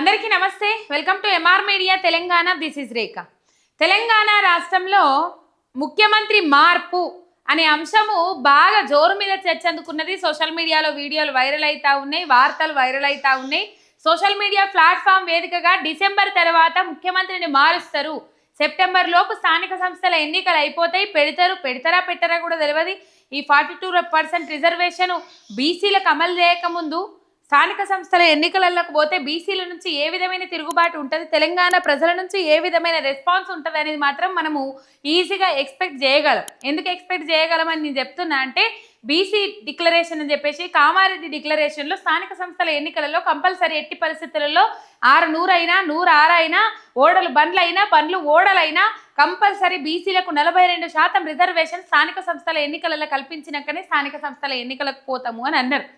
అందరికీ నమస్తే. Welcome to MR media Telangana this is Rekha Telangana రాష్ట్రంలో ముఖ్యమంత్రి మార్పు అనే అంశము బాగా జోరు మీద చర్చ అందుకున్నది సోషల్ మీడియాలో వీడియోలు వైరల్ అవుతా ఉన్నాయి వార్తలు వైరల్ అవుతా ఉన్నాయి. సోషల్ మీడియా ప్లాట్ఫామ్ వేదికగా డిసెంబర్ తర్వాత ముఖ్యమంత్రిని మారుస్తారు. సెప్టెంబర్ లోపు స్థానిక సంస్థల ఎన్నికలు అయిపోతాయి. పెడతారు పెడతారా పెట్టారా కూడా తెలియదు ఈ ఫార్టీ టూ పర్సెంట్ రిజర్వేషన్ బీసీలకు అమలు చేయకముందు స్థానిక సంస్థల ఎన్నికలకు పోతే బీసీల నుంచి ఏ విధమైన తిరుగుబాటు ఉంటుంది? తెలంగాణ ప్రజల నుంచి ఏ విధమైన రెస్పాన్స్ ఉంటుంది అనేది మాత్రం మనము ఈజీగా ఎక్స్పెక్ట్ చేయగలం. ఎందుకు ఎక్స్పెక్ట్ చేయగలం అని నేను చెప్తున్నా అంటే బీసీ డిక్లరేషన్ అని చెప్పేసి కామారెడ్డి డిక్లరేషన్లో స్థానిక సంస్థల ఎన్నికలలో కంపల్సరీ ఎట్టి పరిస్థితులలో ఆరు నూరైనా నూరు ఆరైనా ఓడలు బండ్లైనా బండ్లు ఓడలైనా కంపల్సరీ బీసీలకు నలభై రెండు శాతం రిజర్వేషన్ స్థానిక సంస్థల ఎన్నికలలో కల్పించినాకనే స్థానిక సంస్థల ఎన్నికలకు పోతాము అని అన్నారు.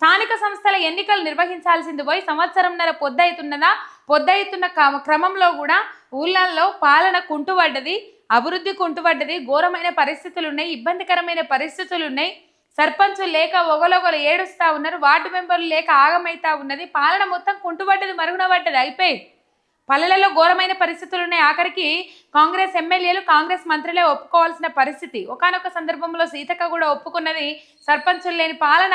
స్థానిక సంస్థల ఎన్నికలు నిర్వహించాల్సింది పోయి సంవత్సరంన్నర పొద్దవుతున్నదా పొద్దవుతున్న క్రమ- క్రమంలో కూడా ఊళ్ళల్లో పాలన కుంటుపడ్డది అభివృద్ధి కుంటుపడ్డది ఘోరమైన పరిస్థితులు ఉన్నాయి ఇబ్బందికరమైన పరిస్థితులు ఉన్నాయి సర్పంచులు లేక ఒగలొగలు ఏడుస్తూ ఉన్నారు వార్డు మెంబర్లు లేక ఆగమైతా ఉన్నది. పాలన మొత్తం కుంటుపడ్డది మరుగున పడ్డది అయిపోయి పల్లెలలో ఘోరమైన పరిస్థితులు ఉన్నాయి. ఆఖరికి కాంగ్రెస్ ఎమ్మెల్యేలు కాంగ్రెస్ మంత్రులే ఒప్పుకోవాల్సిన పరిస్థితి. ఒకానొక సందర్భంలో సీతక్క కూడా ఒప్పుకున్నది సర్పంచులు లేని పాలన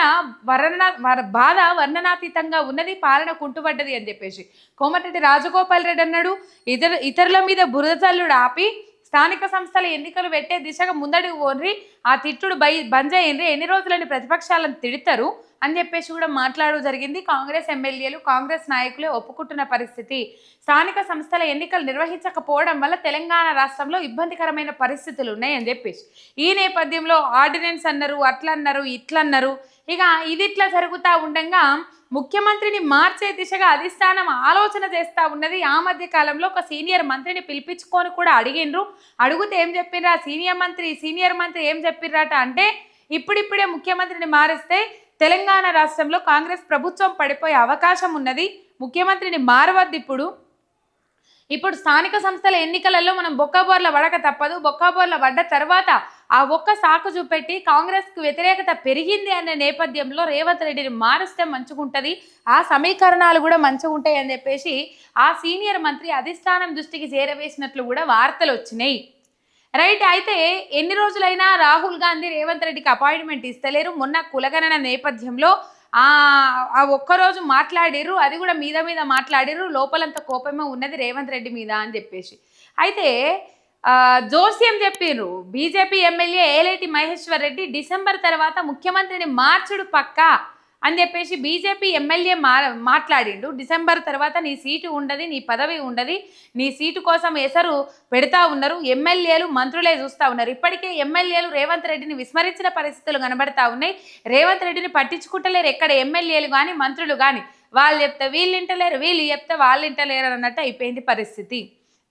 వర్ణన వర- బాధ వర్ణనాతీతంగా ఉన్నది పాలన కుంటుపడ్డది అని చెప్పేసి కోమటిరెడ్డి రాజగోపాల్ రెడ్డి అన్నాడు. ఇతర ఇతరుల మీద బురద చల్లుడు ఆపి స్థానిక సంస్థల ఎన్నికలు పెట్టే దిశగా ముందడుగు పోన్రి ఆ తిట్టుడు బై బంద్ చేయండి ఎన్ని రోజులని ప్రతిపక్షాలను తిడతారు అని చెప్పేసి కూడా మాట్లాడడం జరిగింది. కాంగ్రెస్ ఎమ్మెల్యేలు కాంగ్రెస్ నాయకులే ఒప్పుకుంటున్న పరిస్థితి. స్థానిక సంస్థల ఎన్నికలు నిర్వహించకపోవడం వల్ల తెలంగాణ రాష్ట్రంలో ఇబ్బందికరమైన పరిస్థితులు ఉన్నాయని చెప్పేసి. ఈ నేపథ్యంలో ఆర్డినెన్స్ అన్నారు అట్లన్నారు ఇట్లన్నారు. ఇక ఇది ఇట్లా జరుగుతూ ఉండగా ముఖ్యమంత్రిని మార్చే దిశగా అధిష్టానం ఆలోచన చేస్తూ ఉన్నది. ఆ మధ్య కాలంలో ఒక సీనియర్ మంత్రిని పిలిపించుకొని కూడా అడిగిండ్రు. అడిగితే ఏం చెప్పిర్రా? సీనియర్ మంత్రి సీనియర్ మంత్రి ఏం చెప్పిర్రట అంటే ఇప్పుడిప్పుడే ముఖ్యమంత్రిని మారిస్తే తెలంగాణ రాష్ట్రంలో కాంగ్రెస్ ప్రభుత్వం పడిపోయే అవకాశం ఉన్నది. ముఖ్యమంత్రిని మారవద్దు ఇప్పుడు. ఇప్పుడు స్థానిక సంస్థల ఎన్నికలలో మనం బొక్కబోర్ల పడక తప్పదు. బొక్కబోర్ల పడ్డ తర్వాత ఆ ఒక్క సాకు చూపెట్టి కాంగ్రెస్కు వ్యతిరేకత పెరిగింది అనే నేపథ్యంలో రేవంత్ రెడ్డిని మారిస్తే మంచిగుంటుంది ఆ సమీకరణాలు కూడా మంచిగా ఉంటాయి అని చెప్పేసి ఆ సీనియర్ మంత్రి అధిష్టానం దృష్టికి చేరవేసినట్లు కూడా వార్తలు వచ్చినాయి. రైట్ అయితే ఎన్ని రోజులైనా రాహుల్ గాంధీ రేవంత్ రెడ్డికి అపాయింట్మెంట్ ఇస్తలేరు. మొన్న కులగణన నేపథ్యంలో ఆ ఒక్కరోజు మాట్లాడిర్రు అది కూడా మీద మీద మాట్లాడిర్రు. లోపలంత కోపమే ఉన్నది రేవంత్ రెడ్డి మీద అని చెప్పేసి. అయితే జోస్యం చెప్పిర్రు. BJP MLA Aleti Maheshwar Reddy December తర్వాత ముఖ్యమంత్రిని మార్చుడు పక్కా అని చెప్పేసి బీజేపీ ఎమ్మెల్యే మా మాట్లాడిండు. డిసెంబర్ తర్వాత నీ సీటు ఉండదు నీ పదవి ఉండదు నీ సీటు కోసం ఎసరు పెడతా ఉన్నారు ఎమ్మెల్యేలు మంత్రులే చూస్తూ ఉన్నారు. ఇప్పటికే ఎమ్మెల్యేలు రేవంత్ రెడ్డిని విస్మరించిన పరిస్థితులు కనబడతా ఉన్నాయి. రేవంత్ రెడ్డిని పట్టించుకుంటలేరు ఎక్కడ ఎమ్మెల్యేలు కానీ మంత్రులు కానీ వాళ్ళు చెప్తే వీళ్ళు ఇంటలేరు వీళ్ళు చెప్తే వాళ్ళు ఇంటలేరు అన్నట్టు అయిపోయింది పరిస్థితి.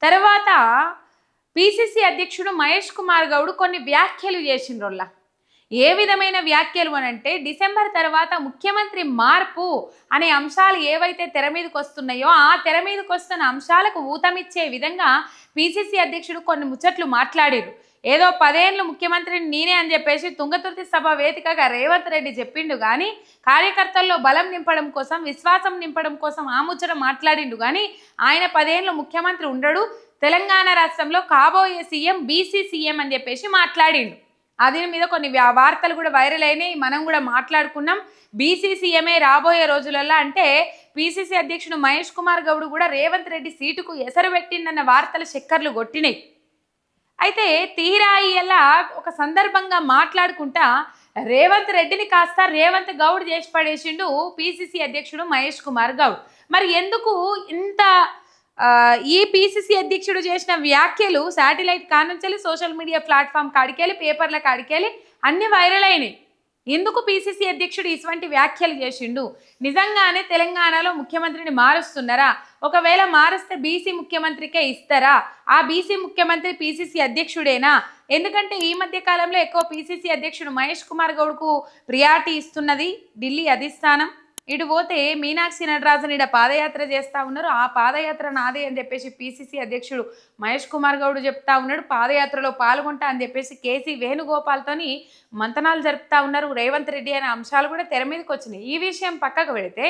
తర్వాత పిసిసి అధ్యక్షుడు మహేష్ కుమార్ గౌడ్ కొన్ని వ్యాఖ్యలు చేసిండ్రోళ్ళ. ఏ విధమైన వ్యాఖ్యలు అని అంటే డిసెంబర్ తర్వాత ముఖ్యమంత్రి మార్పు అనే అంశాలు ఏవైతే తెర మీదకి వస్తున్నాయో ఆ తెర మీదకి వస్తున్న అంశాలకు ఊతమిచ్చే విధంగా పిసిసి అధ్యక్షుడు కొన్ని ముచ్చట్లు మాట్లాడారు. ఏదో పదేళ్ళు ముఖ్యమంత్రిని నేనే అని చెప్పేసి తుంగతుర్తి సభ వేదికగా రేవంత్ రెడ్డి చెప్పిండు కానీ కార్యకర్తల్లో బలం నింపడం కోసం విశ్వాసం నింపడం కోసం ఆ ముచ్చట మాట్లాడిండు కానీ ఆయన పదేళ్ళు ముఖ్యమంత్రి ఉండడు. తెలంగాణ రాష్ట్రంలో కాబోయే సీఎం బీసీ సీఎం అని చెప్పేసి మాట్లాడిండు. అది మీద కొన్ని వార్తలు కూడా వైరల్ అయినాయి. మనం కూడా మాట్లాడుకున్నాం. బీసీ సీఎంఏ రాబోయే రోజులలో అంటే పిసిసి అధ్యక్షుడు మహేష్ కుమార్ గౌడ్ కూడా రేవంత్ రెడ్డి సీటుకు ఎసరు పెట్టిందన్న వార్తలు చక్కర్లు కొట్టినాయి. అయితే తీరా ఇలా ఒక సందర్భంగా మాట్లాడుకుంటా రేవంత్ రెడ్డిని కాస్త రేవంత్ గౌడ్ చేసి పడేసిండు పిసిసి అధ్యక్షుడు మహేష్ కుమార్ గౌడ్. మరి ఎందుకు ఇంత ఈ పిసిసి అధ్యక్షుడు చేసిన వ్యాఖ్యలు శాటిలైట్ కానుంచెల్లి సోషల్ మీడియా ప్లాట్ఫామ్ కాడికెళ్ళి పేపర్ల కాడికెళ్ళి అన్ని వైరల్ అయినాయి. ఎందుకు పిసిసి అధ్యక్షుడు ఇటువంటి వ్యాఖ్యలు చేసిండు? నిజంగానే తెలంగాణలో ముఖ్యమంత్రిని మారుస్తున్నారా? ఒకవేళ మారిస్తే బీసీ ముఖ్యమంత్రికే ఇస్తారా? ఆ బీసీ ముఖ్యమంత్రి పిసిసి అధ్యక్షుడేనా? ఎందుకంటే ఈ మధ్య కాలంలో ఎక్కువ పిసిసి అధ్యక్షుడు మహేష్ కుమార్ గౌడ్కు ప్రియారిటీ ఇస్తున్నది ఢిల్లీ అధిష్టానం. ఇటు పోతే మీనాక్షి నటరాజన్ ఇడ పాదయాత్ర చేస్తా ఉన్నారు. ఆ పాదయాత్ర నాదే అని చెప్పేసి పిసిసి అధ్యక్షుడు మహేష్ కుమార్ గౌడ్ చెప్తా ఉన్నాడు. పాదయాత్రలో పాల్గొంటా అని చెప్పేసి కేసీ వేణుగోపాల్తోని మంతనాలు జరుపుతా ఉన్నారు. రేవంత్ రెడ్డి అనే అంశాలు కూడా తెర మీదకి వచ్చినాయి. ఈ విషయం పక్కకు పెడితే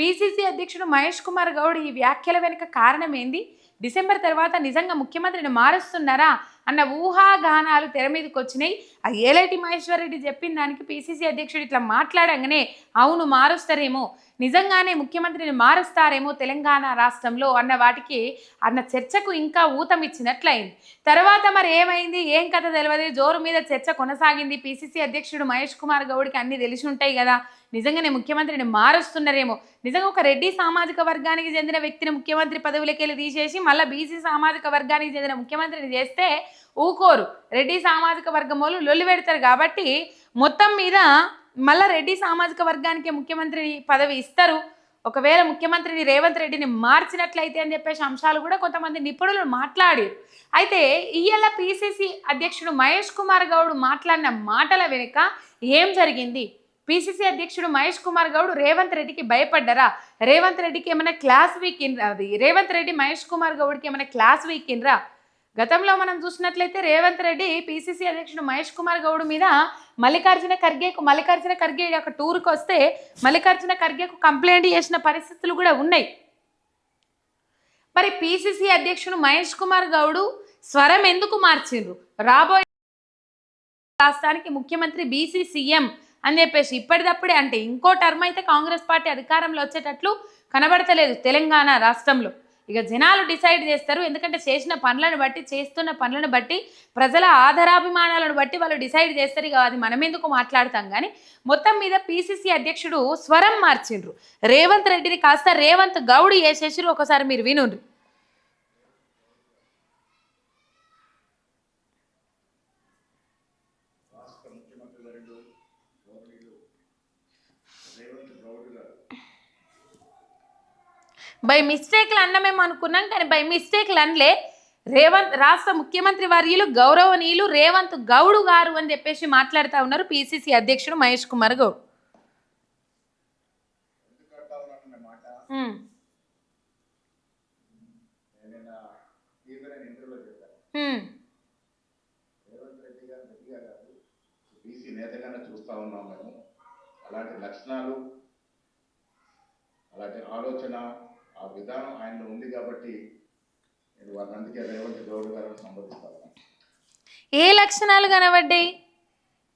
పిసిసి అధ్యక్షుడు మహేష్ కుమార్ గౌడ్ ఈ వ్యాఖ్యల వెనుక కారణం ఏంది? డిసెంబర్ తర్వాత నిజంగా ముఖ్యమంత్రిని మారుస్తున్నారా? అన్న ఊహాగానాలు తెర మీదకి వచ్చినాయి. ఆ ఏలేటి మహేశ్వర్ రెడ్డి చెప్పిన దానికి పిసిసి అధ్యక్షుడు ఇట్లా మాట్లాడంగానే అవును మారుస్తారేమో. నిజంగానే ముఖ్యమంత్రిని మారుస్తారేమో తెలంగాణ రాష్ట్రంలో అన్న వాటికి అన్న చర్చకు ఇంకా ఊతమిచ్చినట్లయింది తర్వాత మరి ఏమైంది? ఏం కథ తెలియదు జోరు మీద చర్చ కొనసాగింది. పిసిసి అధ్యక్షుడు మహేష్ కుమార్ గౌడ్కి అన్ని తెలిసి ఉంటాయి కదా. నిజంగానే ముఖ్యమంత్రిని మారుస్తున్నారేమో. నిజంగా ఒక రెడ్డి సామాజిక వర్గానికి చెందిన వ్యక్తిని ముఖ్యమంత్రి పదవులకెళ్ళి తీసేసి మళ్ళీ బీసీ సామాజిక వర్గానికి చెందిన ముఖ్యమంత్రిని చేస్తే ఊకోరు. రెడ్డి సామాజిక వర్గం వాళ్ళు లొల్లి పెడతారు కాబట్టి మొత్తం మీద మళ్ళా రెడ్డి సామాజిక వర్గానికి ముఖ్యమంత్రి పదవి ఇస్తారు. ఒకవేళ ముఖ్యమంత్రిని రేవంత్ రెడ్డిని మార్చినట్లయితే అని చెప్పేసి అంశాలు కూడా కొంతమంది నిపుణులు మాట్లాడారు. అయితే ఇయ్యాల పిసిసి అధ్యక్షుడు మహేష్ కుమార్ గౌడ్ మాట్లాడిన మాటల వెనుక ఏం జరిగింది? పిసిసి అధ్యక్షుడు మహేష్ కుమార్ గౌడ్ రేవంత్ రెడ్డికి భయపడ్డరా? రేవంత్ రెడ్డికి ఏమైనా క్లాస్ వీక్ ఇన్ అది రేవంత్ రెడ్డి మహేష్ కుమార్ గౌడ్కి ఏమైనా క్లాస్ వీక్ గతంలో మనం చూసినట్లయితే రేవంత్ రెడ్డి పిసిసి అధ్యక్షుడు మహేష్ కుమార్ గౌడ్ మీద మల్లికార్జున ఖర్గేకు మల్లికార్జున ఖర్గే యొక్క టూర్కి వస్తే మల్లికార్జున ఖర్గేకు కంప్లైంట్ చేసిన పరిస్థితులు కూడా ఉన్నాయి. మరి పిసిసి అధ్యక్షుడు మహేష్ కుమార్ గౌడు స్వరం ఎందుకు మార్చిండ్రు? రాబోయే రాష్ట్రానికి ముఖ్యమంత్రి బీసీ సీఎం అని చెప్పేసి ఇప్పటిదప్పుడే అంటే ఇంకో టర్మ్ అయితే కాంగ్రెస్ పార్టీ అధికారంలో వచ్చేటట్లు కనబడతలేదు తెలంగాణ రాష్ట్రంలో. ఇక జనాలు డిసైడ్ చేస్తారు. ఎందుకంటే చేసిన పనులను బట్టి చేస్తున్న పనులను బట్టి ప్రజల ఆధారాభిమానాలను బట్టి వాళ్ళు డిసైడ్ చేస్తారు. ఇక అది మనం ఎందుకు మాట్లాడతాం కానీ మొత్తం మీద పీసీసీ అధ్యక్షుడు స్వరం మార్చిండ్రు. రేవంత్ రెడ్డిని కాస్త రేవంత్ గౌడ్ వేసేసిరు ఒకసారి మీరు వినుండ్రు. రేవంత్ గౌడ్ గారు బై మిస్టేక్లు అన్నమేమో అనుకున్నాం కానీ బై మిస్టేక్లు అనలే. రేవంత్ రాష్ట్ర ముఖ్యమంత్రి వర్యులు గౌరవనీయులు రేవంత్ గౌడ్ గారు అని చెప్పేసి మాట్లాడుతూ ఉన్నారు పిసిసి అధ్యక్షుడు మహేష్ కుమార్ గౌడ్ నేతగానే చూస్తా ఉన్నాం మేము. అలాంటి లక్షణాలు అలాంటి ఆలోచన ఆ విధానం ఆయనలో ఉంది కాబట్టి నేను వారిని అందుకే రేవంత్ గౌడ్ గారిని సంబోధిస్తాను ఏ లక్షణాలు కనబడ్డాయి?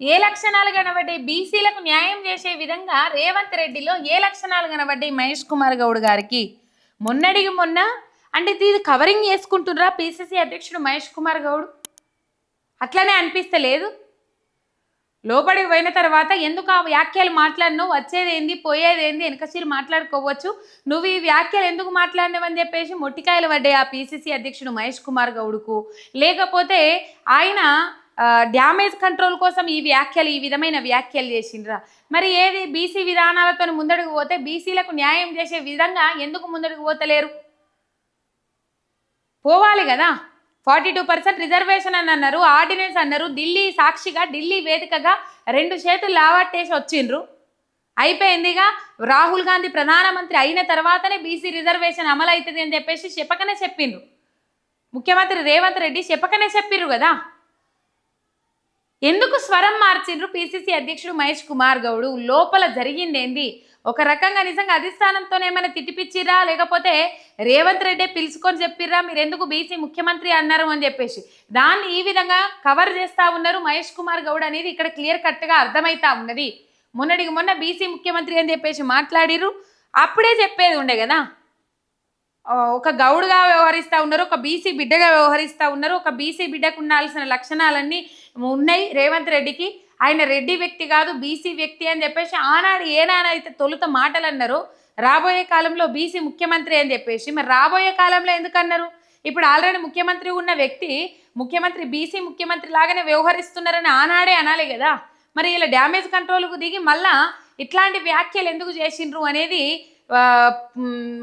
ఏ లక్షణాలు కనబడ్డాయి? బీసీలకు న్యాయం చేసే విధంగా రేవంత్ రెడ్డిలో ఏ లక్షణాలు కనబడ్డాయి మహేష్ కుమార్ గౌడ్ గారికి? మొన్నడిగి మొన్న అంటే ఇది కవరింగ్ చేసుకుంటున్నారా? పిసిసి అధ్యక్షుడు మహేష్ కుమార్ గౌడ్? అట్లనే అనిపిస్తలేదు. లోపలికి పోయిన తర్వాత ఎందుకు ఆ వ్యాఖ్యలు మాట్లాడినావు వచ్చేదేంది పోయేదేంది వెనకసీరు మాట్లాడుకోవచ్చు. నువ్వు ఈ వ్యాఖ్యలు ఎందుకు మాట్లాడినవని చెప్పేసి మొట్టికాయలు పడ్డాయి ఆ పీసీసీ అధ్యక్షుడు మహేష్ కుమార్ గౌడ్కు. లేకపోతే ఆయన డ్యామేజ్ కంట్రోల్ కోసం ఈ వ్యాఖ్యలు ఈ విధమైన వ్యాఖ్యలు చేసిండ్రా. మరి ఏది బీసీ విధానాలతో ముందడుగు పోతే బీసీలకు న్యాయం చేసే విధంగా ఎందుకు ముందడుగు పోతలేరు? పోవాలి కదా. ఫార్టీ టూ పర్సెంట్ రిజర్వేషన్ అని అన్నారు ఆర్డినెన్స్ అన్నారు ఢిల్లీ సాక్షిగా ఢిల్లీ వేదికగా రెండు చేతులు లావాట్టేసి వచ్చిండ్రు. అయిపోయిందిగా రాహుల్ గాంధీ ప్రధానమంత్రి అయిన తర్వాతనే బీసీ రిజర్వేషన్ అమలు అవుతుంది అని చెప్పేసి చెప్పకనే చెప్పిండ్రు. ముఖ్యమంత్రి రేవంత్ రెడ్డి చెప్పకనే చెప్పిర్రు కదా. ఎందుకు స్వరం మార్చిండ్రు పిసిసి అధ్యక్షుడు మహేష్ కుమార్ గౌడ్? లోపల జరిగిందేంది? ఒక రకంగా నిజంగా అధిష్టానంతో ఏమైనా తిట్టిపిచ్చిరా లేకపోతే రేవంత్ రెడ్డి పిలుచుకొని చెప్పిర్రా? మీరు ఎందుకు బీసీ ముఖ్యమంత్రి అన్నారు అని చెప్పేసి. దాన్ని ఈ విధంగా కవర్ చేస్తా ఉన్నారు మహేష్ కుమార్ గౌడ్ అనేది ఇక్కడ క్లియర్ కట్గా అర్థమవుతా ఉన్నది. మొన్నటికి మొన్న బీసీ ముఖ్యమంత్రి అని చెప్పేసి మాట్లాడిర్రు. అప్పుడే చెప్పేది ఉండే కదా. ఒక గౌడుగా వ్యవహరిస్తూ ఉన్నారు ఒక బీసీ బిడ్డగా వ్యవహరిస్తూ ఉన్నారు ఒక బీసీ బిడ్డకు ఉండాల్సిన లక్షణాలన్నీ ఉన్నాయి. రేవంత్ రెడ్డికి. ఆయన రెడ్డి వ్యక్తి కాదు బీసీ వ్యక్తి అని చెప్పేసి ఆనాడు ఏనాడైతే తొలుత మాటలు అన్నారు రాబోయే కాలంలో బీసీ ముఖ్యమంత్రి అని చెప్పేసి. మరి రాబోయే కాలంలో ఎందుకు అన్నారు ఇప్పుడు ఆల్రెడీ ముఖ్యమంత్రి ఉన్న వ్యక్తి ముఖ్యమంత్రి బీసీ ముఖ్యమంత్రి లాగానే వ్యవహరిస్తున్నారని ఆనాడే అనాలి కదా. మరి ఇలా డ్యామేజ్ కంట్రోల్కు దిగి మళ్ళా ఇట్లాంటి వ్యాఖ్యలు ఎందుకు చేసిండ్రు అనేది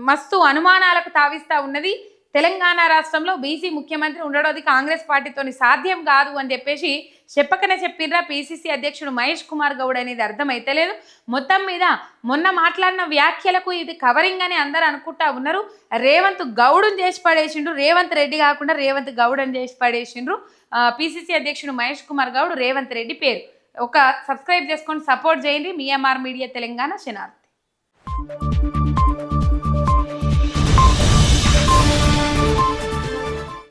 మస్తు అనుమానాలకు తావిస్తూ ఉన్నది. తెలంగాణ రాష్ట్రంలో బీసీ ముఖ్యమంత్రి ఉండడం అది కాంగ్రెస్ పార్టీతోని సాధ్యం కాదు అని చెప్పేసి చెప్పకనే చెప్పిండ్రా పీసీసీ అధ్యక్షుడు మహేష్ కుమార్ గౌడ్ అనేది అర్థమైతలేదు. మొత్తం మీద మొన్న మాట్లాడిన వ్యాఖ్యలకు ఇది కవరింగ్ అని అందరూ అనుకుంటా ఉన్నారు. రేవంత్ గౌడుని చేసి పడేసిండ్రు. రేవంత్ రెడ్డి కాకుండా రేవంత్ గౌడ్ అని చేసి పడేసిండ్రు. పీసీసీ అధ్యక్షుడు మహేష్ కుమార్ గౌడ్ రేవంత్ రెడ్డి పేరు. ఒక సబ్స్క్రైబ్ చేసుకొని సపోర్ట్ చేయండి. మీఎంఆర్ మీడియా తెలంగాణ శనార్థి